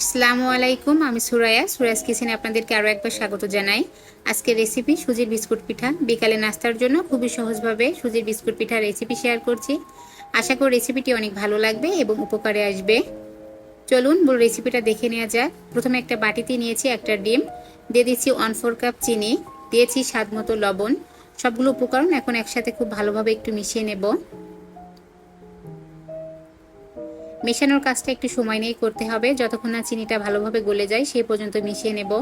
আসসালামু আলাইকুম, আমি সুরায়া সুরাজ কিচেনে আপনাদেরকে আরও একবার স্বাগত জানাই। আজকের রেসিপি সুজির বিস্কুট পিঠা। বিকালে নাস্তার জন্য খুবই সহজভাবে সুজির বিস্কুট পিঠার রেসিপি শেয়ার করছি। আশা করি রেসিপিটি অনেক ভালো লাগবে এবং উপকারে আসবে। চলুন বল রেসিপিটা দেখে নেওয়া যাক। প্রথমে একটা বাটিতে নিয়েছি একটা ডিম। দিয়ে দিচ্ছি ওয়ান ফোর কাপ চিনি। দিয়েছি স্বাদ মতো লবণ। সবগুলো উপকরণ এখন একসাথে খুব ভালোভাবে একটু মিশিয়ে নেব। মেশানোর কাজটা একটু সময় নিয়েই করতে হবে। যতক্ষণ না চিনিটা ভালোভাবে গলে যায় সেই পর্যন্ত মিশিয়ে নেব।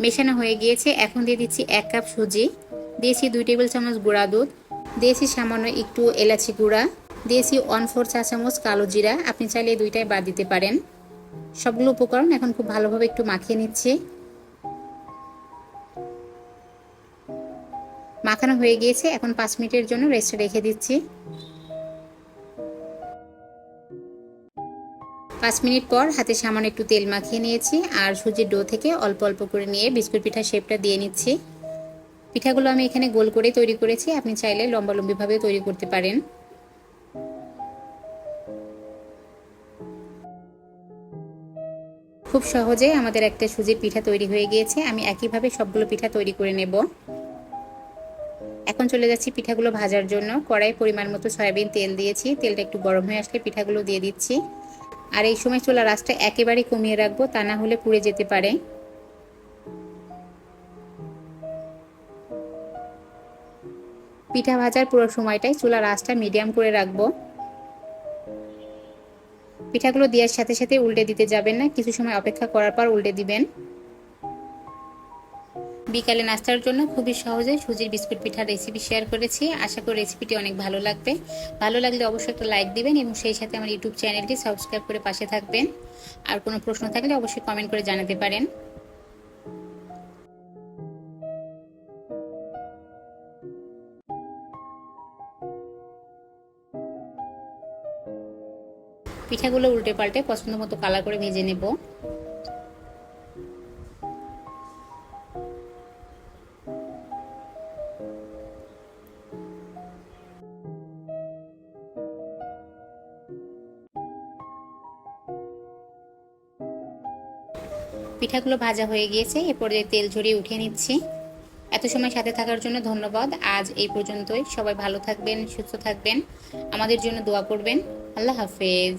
মেশানো হয়ে গিয়েছে। এখন দিয়ে দিচ্ছি এক কাপ সুজি। দিয়েছি দুই টেবিল চামচ গুঁড়া দুধ। দিয়েছি সামান্য একটু এলাচি গুঁড়া। দিয়েছি ওয়ান ফোর চা চামচ কালো জিরা। আপনি চাইলে দুইটাই বাদ দিতে পারেন। সবগুলো উপকরণ এখন খুব ভালোভাবে একটু মাখিয়ে নিচ্ছি। মাখানো হয়ে গিয়েছে। এখন পাঁচ মিনিটের জন্য রেস্টে রেখে দিচ্ছি। পাঁচ মিনিট পর হাতে সামান্য একটু তেল মাখিয়ে নিয়েছি, আর সুজির ডো থেকে অল্প অল্প করে নিয়ে বিস্কুট পিঠা শেপটা দিয়ে নিচ্ছি। পিঠাগুলো আমি এখানে গোল করে তৈরি করেছি, আপনি চাইলে লম্বালম্বিভাবে তৈরি করতে পারেন। খুব সহজে আমাদের একটা সুজির পিঠা তৈরি হয়ে গিয়েছে, আমি একইভাবে সবগুলো পিঠা তৈরি করে নেব। এখন চলে যাচ্ছি পিঠাগুলো ভাজার জন্য। কড়াই পরিমাণ মতো সয়াবিন তেল দিয়েছি, তেলটা একটু গরম হয়ে আসলে পিঠাগুলো দিয়ে দিচ্ছি। আর এই সময় চোলা রাস্তা একেবারে কমিয়ে রাখব, তা না হলে পুড়ে যেতে পারে। পিঠা ভাজার পুরো সময়টাই চুলার আঁচটা মিডিয়াম করে রাখব। পিঠাগুলো দেওয়ার সাথে সাথে উল্টে দিতে যাবেন না, কিছু সময় অপেক্ষা করার পর উল্টে দিবেন। বিকালে নাস্তার জন্য খুবই সহজে সুজির বিস্কুট পিঠার রেসিপি শেয়ার করেছি। আশা করি রেসিপিটি অনেক ভালো লাগবে। ভালো লাগলে অবশ্যই একটা লাইক দিবেন এবং সেই সাথে আমার ইউটিউব চ্যানেলটি সাবস্ক্রাইব করে পাশে থাকবেন। আর কোনো প্রশ্ন থাকলে অবশ্যই কমেন্ট করে জানাতে পারেন। পিঠাগুলো উল্টে পাল্টে পছন্দ মতো কালার করে ভেজে নেব। পিঠাগুলো ভাজা হয়ে গিয়েছে, এ পর্যায়ে তেল ঝরিয়ে উঠিয়ে নিচ্ছি। এত সময় সাথে থাকার জন্য ধন্যবাদ। আজ এই পর্যন্তই। সবাই ভালো থাকবেন, সুস্থ থাকবেন। আমাদের জন্য দোয়া করবেন। আল্লাহ হাফেজ।